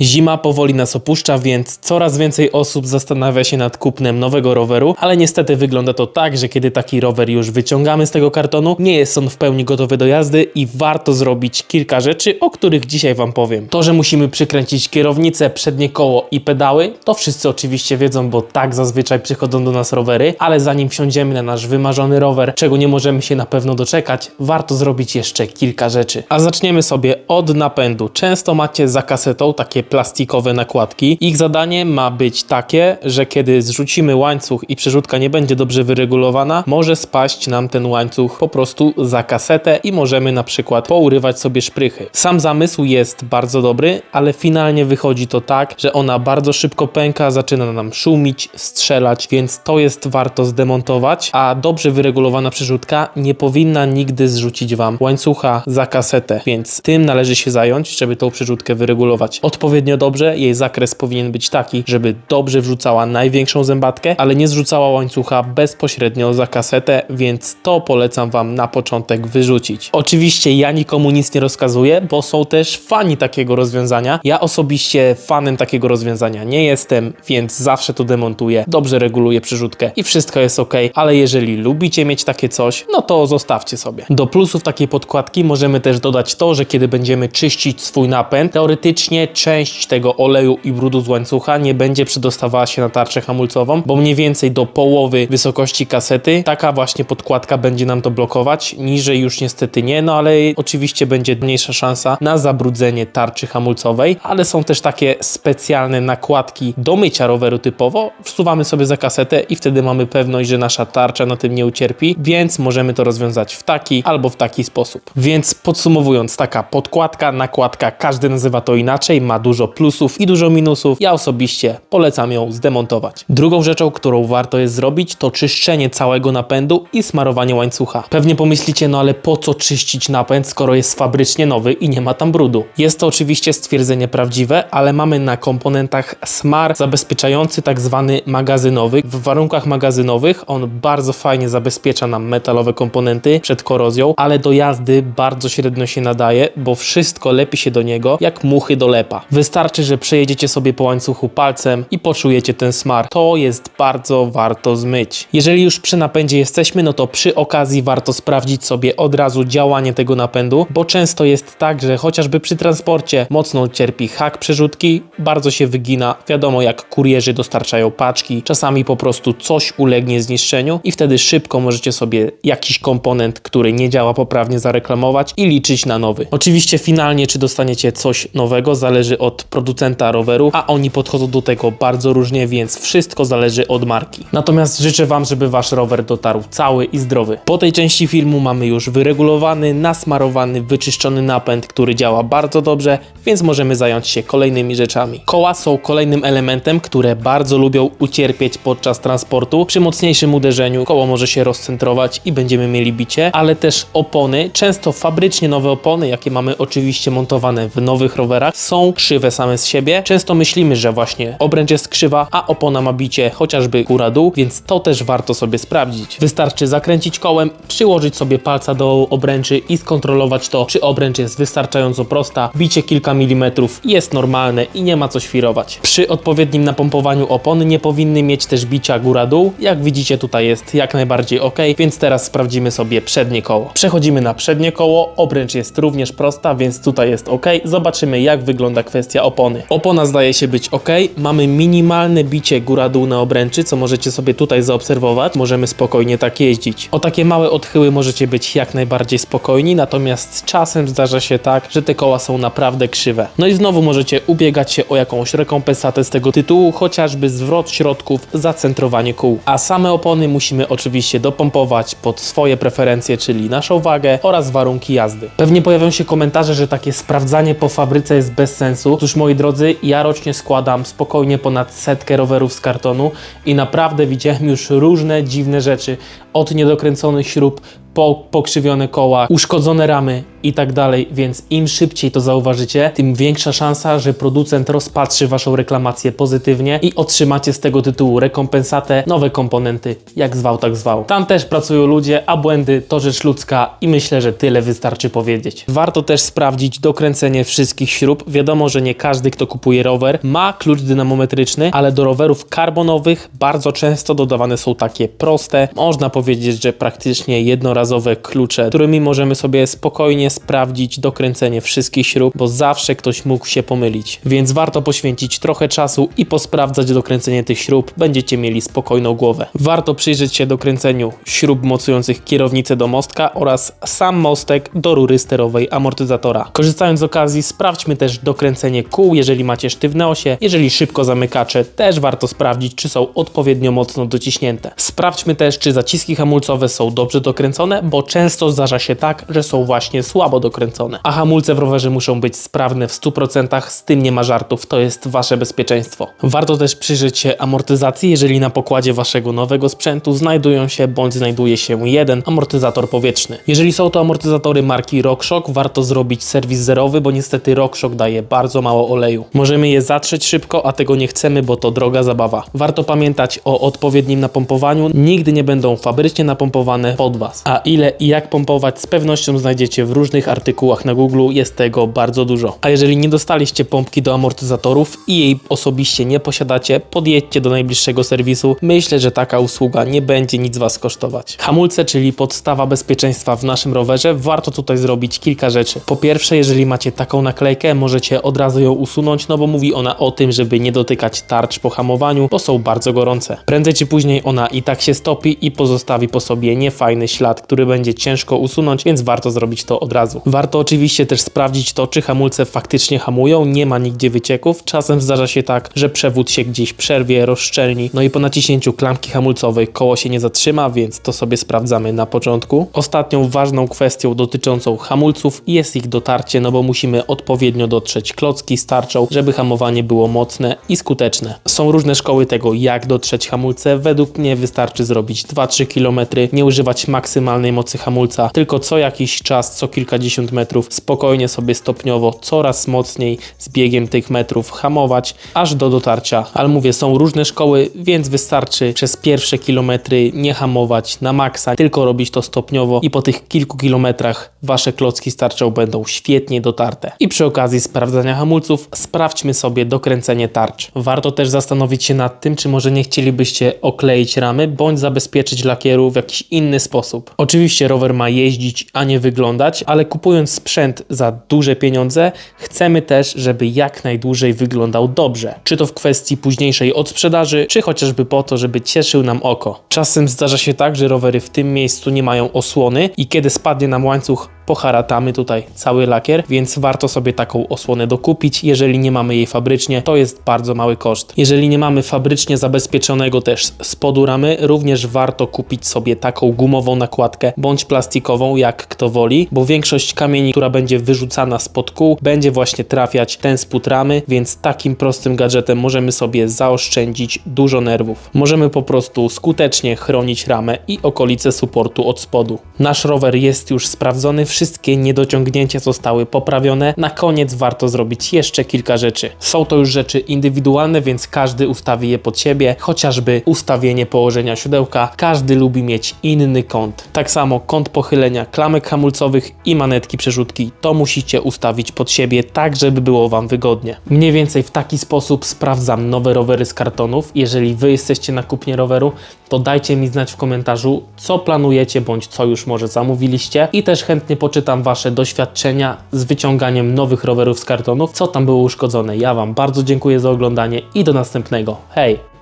Zima powoli nas opuszcza, więc coraz więcej osób zastanawia się nad kupnem nowego roweru, ale niestety wygląda to tak, że kiedy taki rower już wyciągamy z tego kartonu, nie jest on w pełni gotowy do jazdy i warto zrobić kilka rzeczy, o których dzisiaj Wam powiem. To, że musimy przykręcić kierownicę, przednie koło i pedały, to wszyscy oczywiście wiedzą, bo tak zazwyczaj przychodzą do nas rowery, ale zanim wsiądziemy na nasz wymarzony rower, czego nie możemy się na pewno doczekać, warto zrobić jeszcze kilka rzeczy. A zaczniemy sobie od napędu. Często macie za kasetą takie plastikowe nakładki. Ich zadanie ma być takie, że kiedy zrzucimy łańcuch i przerzutka nie będzie dobrze wyregulowana, może spaść nam ten łańcuch po prostu za kasetę i możemy na przykład pourywać sobie szprychy. Sam zamysł jest bardzo dobry, ale finalnie wychodzi to tak, że ona bardzo szybko pęka, zaczyna nam szumić, strzelać, więc to jest warto zdemontować, a dobrze wyregulowana przerzutka nie powinna nigdy zrzucić Wam łańcucha za kasetę, więc tym należy się zająć, żeby tą przerzutkę wyregulować odpowiednio dobrze. Jej zakres powinien być taki, żeby dobrze wrzucała największą zębatkę, ale nie zrzucała łańcucha bezpośrednio za kasetę, więc to polecam Wam na początek wyrzucić. Oczywiście ja nikomu nic nie rozkazuję, bo są też fani takiego rozwiązania. Ja osobiście fanem takiego rozwiązania nie jestem, więc zawsze to demontuję, dobrze reguluję przerzutkę i wszystko jest ok, ale jeżeli lubicie mieć takie coś, no to zostawcie sobie. Do plusów takiej podkładki możemy też dodać to, że kiedy będziemy czyścić swój napęd, teoretycznie część tego oleju i brudu z łańcucha nie będzie przedostawała się na tarczę hamulcową, bo mniej więcej do połowy wysokości kasety taka właśnie podkładka będzie nam to blokować, niżej już niestety nie, no ale oczywiście będzie mniejsza szansa na zabrudzenie tarczy hamulcowej, ale są też takie specjalne nakładki do mycia roweru typowo, wsuwamy sobie za kasetę i wtedy mamy pewność, że nasza tarcza na tym nie ucierpi, więc możemy to rozwiązać w taki albo w taki sposób. Więc podsumowując, taka podkładka, nakładka, każdy nazywa to inaczej, ma dużo plusów i dużo minusów. Ja osobiście polecam ją zdemontować. Drugą rzeczą, którą warto jest zrobić, to czyszczenie całego napędu i smarowanie łańcucha. Pewnie pomyślicie, no ale po co czyścić napęd, skoro jest fabrycznie nowy i nie ma tam brudu? Jest to oczywiście stwierdzenie prawdziwe, ale mamy na komponentach smar zabezpieczający tak zwany magazynowy. W warunkach magazynowych on bardzo fajnie zabezpiecza nam metalowe komponenty przed korozją, ale do jazdy bardzo średnio się nadaje, bo wszystko lepi się do niego jak muchy do lepa. Wystarczy, że przejedziecie sobie po łańcuchu palcem i poczujecie ten smar. To jest bardzo warto zmyć. Jeżeli już przy napędzie jesteśmy, no to przy okazji warto sprawdzić sobie od razu działanie tego napędu, bo często jest tak, że chociażby przy transporcie mocno cierpi hak przerzutki, bardzo się wygina. Wiadomo, jak kurierzy dostarczają paczki, czasami po prostu coś ulegnie zniszczeniu i wtedy szybko możecie sobie jakiś komponent, który nie działa poprawnie zareklamować i liczyć na nowy. Oczywiście finalnie, czy dostaniecie coś nowego, zależy od producenta roweru, a oni podchodzą do tego bardzo różnie, więc wszystko zależy od marki. Natomiast życzę Wam, żeby Wasz rower dotarł cały i zdrowy. Po tej części filmu mamy już wyregulowany, nasmarowany, wyczyszczony napęd, który działa bardzo dobrze, więc możemy zająć się kolejnymi rzeczami. Koła są kolejnym elementem, które bardzo lubią ucierpieć podczas transportu. Przy mocniejszym uderzeniu koło może się rozcentrować i będziemy mieli bicie, ale też opony, często fabrycznie nowe opony, jakie mamy oczywiście montowane w nowych rowerach, są krzywe same z siebie. Często myślimy, że właśnie obręcz jest krzywa, a opona ma bicie chociażby góra-dół, więc to też warto sobie sprawdzić. Wystarczy zakręcić kołem, przyłożyć sobie palca do obręczy i skontrolować to, czy obręcz jest wystarczająco prosta. Bicie kilka milimetrów jest normalne i nie ma co świrować. Przy odpowiednim napompowaniu opony nie powinny mieć też bicia góra-dół. Jak widzicie tutaj jest jak najbardziej ok, więc teraz sprawdzimy sobie przednie koło. Przechodzimy na przednie koło, obręcz jest również prosta, więc tutaj jest ok. Zobaczymy jak wygląda kwestia opony. Opona zdaje się być ok, mamy minimalne bicie góra-dół na obręczy, co możecie sobie tutaj zaobserwować. Możemy spokojnie tak jeździć. O takie małe odchyły możecie być jak najbardziej spokojni, natomiast czasem zdarza się tak, że te koła są naprawdę krzywe. No i znowu możecie ubiegać się o jakąś rekompensatę z tego tytułu, chociażby zwrot środków, zacentrowanie kół. A same opony musimy oczywiście dopompować pod swoje preferencje, czyli naszą wagę oraz warunki jazdy. Pewnie pojawią się komentarze, że takie sprawdzanie po fabryce jest bez sensu. Otóż moi drodzy, ja rocznie składam spokojnie ponad setkę rowerów z kartonu i naprawdę widziałem już różne dziwne rzeczy. Od niedokręconych śrub po, pokrzywione koła, uszkodzone ramy i tak dalej, więc im szybciej to zauważycie, tym większa szansa, że producent rozpatrzy Waszą reklamację pozytywnie i otrzymacie z tego tytułu rekompensatę, nowe komponenty, jak zwał, tak zwał. Tam też pracują ludzie, a błędy to rzecz ludzka i myślę, że tyle wystarczy powiedzieć. Warto też sprawdzić dokręcenie wszystkich śrub. Wiadomo, że nie każdy, kto kupuje rower, ma klucz dynamometryczny, ale do rowerów karbonowych bardzo często dodawane są takie proste, można powiedzieć, że praktycznie jednorazowe klucze, którymi możemy sobie spokojnie sprawdzić dokręcenie wszystkich śrub, bo zawsze ktoś mógł się pomylić. Więc warto poświęcić trochę czasu i posprawdzać dokręcenie tych śrub, będziecie mieli spokojną głowę. Warto przyjrzeć się dokręceniu śrub mocujących kierownicę do mostka oraz sam mostek do rury sterowej amortyzatora. Korzystając z okazji, sprawdźmy też dokręcenie kół, jeżeli macie sztywne osie, jeżeli szybko zamykacze, też warto sprawdzić, czy są odpowiednio mocno dociśnięte. Sprawdźmy też, czy zaciski hamulcowe są dobrze dokręcone, bo często zdarza się tak, że są właśnie słabo dokręcone. A hamulce w rowerze muszą być sprawne w 100%, z tym nie ma żartów, to jest wasze bezpieczeństwo. Warto też przyjrzeć się amortyzacji, jeżeli na pokładzie waszego nowego sprzętu znajdują się bądź znajduje się jeden amortyzator powietrzny. Jeżeli są to amortyzatory marki RockShox, warto zrobić serwis zerowy, bo niestety RockShox daje bardzo mało oleju. Możemy je zatrzeć szybko, a tego nie chcemy, bo to droga zabawa. Warto pamiętać o odpowiednim napompowaniu. Nigdy nie będą fabrycznie napompowane pod Was. A ile i jak pompować z pewnością znajdziecie w różnych artykułach na Google. Jest tego bardzo dużo. A jeżeli nie dostaliście pompki do amortyzatorów i jej osobiście nie posiadacie, podjedźcie do najbliższego serwisu. Myślę, że taka usługa nie będzie nic Was kosztować. Hamulce, czyli podstawa bezpieczeństwa w naszym rowerze, warto tutaj zrobić kilka rzeczy. Po pierwsze, jeżeli macie taką naklejkę, możecie od razu ją usunąć, no bo mówi ona o tym, żeby nie dotykać tarcz po hamowaniu, bo są bardzo gorące. Prędzej czy później ona i tak się stopi i pozostawi po sobie niefajny ślad, który będzie ciężko usunąć, więc warto zrobić to od razu. Warto oczywiście też sprawdzić to, czy hamulce faktycznie hamują, nie ma nigdzie wycieków. Czasem zdarza się tak, że przewód się gdzieś przerwie, rozszczelni, no i po naciśnięciu klamki hamulcowej koło się nie zatrzyma, więc to sobie sprawdzamy na początku. Ostatnią ważną kwestią dotyczącą hamulców jest ich dotarcie, no bo musimy odpowiednio dotrzeć klocki z tarczą, żeby hamowanie było mocne i skuteczne. Są różne szkoły tego, jak dotrzeć hamulce. Według mnie wystarczy zrobić 2-3 km, nie używać maksymalnej mocy hamulca, tylko co jakiś czas, co kilkadziesiąt metrów, spokojnie sobie stopniowo, coraz mocniej z biegiem tych metrów hamować, aż do dotarcia. Ale mówię, są różne szkoły, więc wystarczy przez pierwsze kilometry nie hamować na maksa, tylko robić to stopniowo i po tych kilku kilometrach wasze klocki z tarczą będą świetnie dotarte. I przy okazji sprawdzania hamulców sprawdźmy sobie dokręcenie tarcz. Warto też zastanowić się nad tym, czy może nie chcielibyście okleić ramy, bądź zabezpieczyć lakieru w jakiś inny sposób. Oczywiście rower ma jeździć, a nie wyglądać, ale kupując sprzęt za duże pieniądze, chcemy też, żeby jak najdłużej wyglądał dobrze. Czy to w kwestii późniejszej odsprzedaży, czy chociażby po to, żeby cieszył nam oko. Czasem zdarza się tak, że rowery w tym miejscu nie mają osłony i kiedy spadnie nam łańcuch, poharatamy tutaj cały lakier, więc warto sobie taką osłonę dokupić. Jeżeli nie mamy jej fabrycznie, to jest bardzo mały koszt. Jeżeli nie mamy fabrycznie zabezpieczonego też spodu ramy, również warto kupić sobie taką gumową nakładkę bądź plastikową, jak kto woli, bo większość kamieni, która będzie wyrzucana spod kół, będzie właśnie trafiać ten spód ramy, więc takim prostym gadżetem możemy sobie zaoszczędzić dużo nerwów. Możemy po prostu skutecznie chronić ramę i okolice suportu od spodu. Nasz rower jest już sprawdzony, wszystkie niedociągnięcia zostały poprawione. Na koniec warto zrobić jeszcze kilka rzeczy. Są to już rzeczy indywidualne, więc każdy ustawi je pod siebie, chociażby ustawienie położenia siodełka. Każdy lubi mieć inny kąt. Tak samo kąt pochylenia klamek hamulcowych i manetki przerzutki. To musicie ustawić pod siebie tak, żeby było Wam wygodnie. Mniej więcej w taki sposób sprawdzam nowe rowery z kartonów. Jeżeli Wy jesteście na kupnie roweru, to dajcie mi znać w komentarzu, co planujecie bądź co już może zamówiliście i też chętnie poczytam Wasze doświadczenia z wyciąganiem nowych rowerów z kartonów, co tam było uszkodzone. Ja Wam bardzo dziękuję za oglądanie i do następnego. Hej!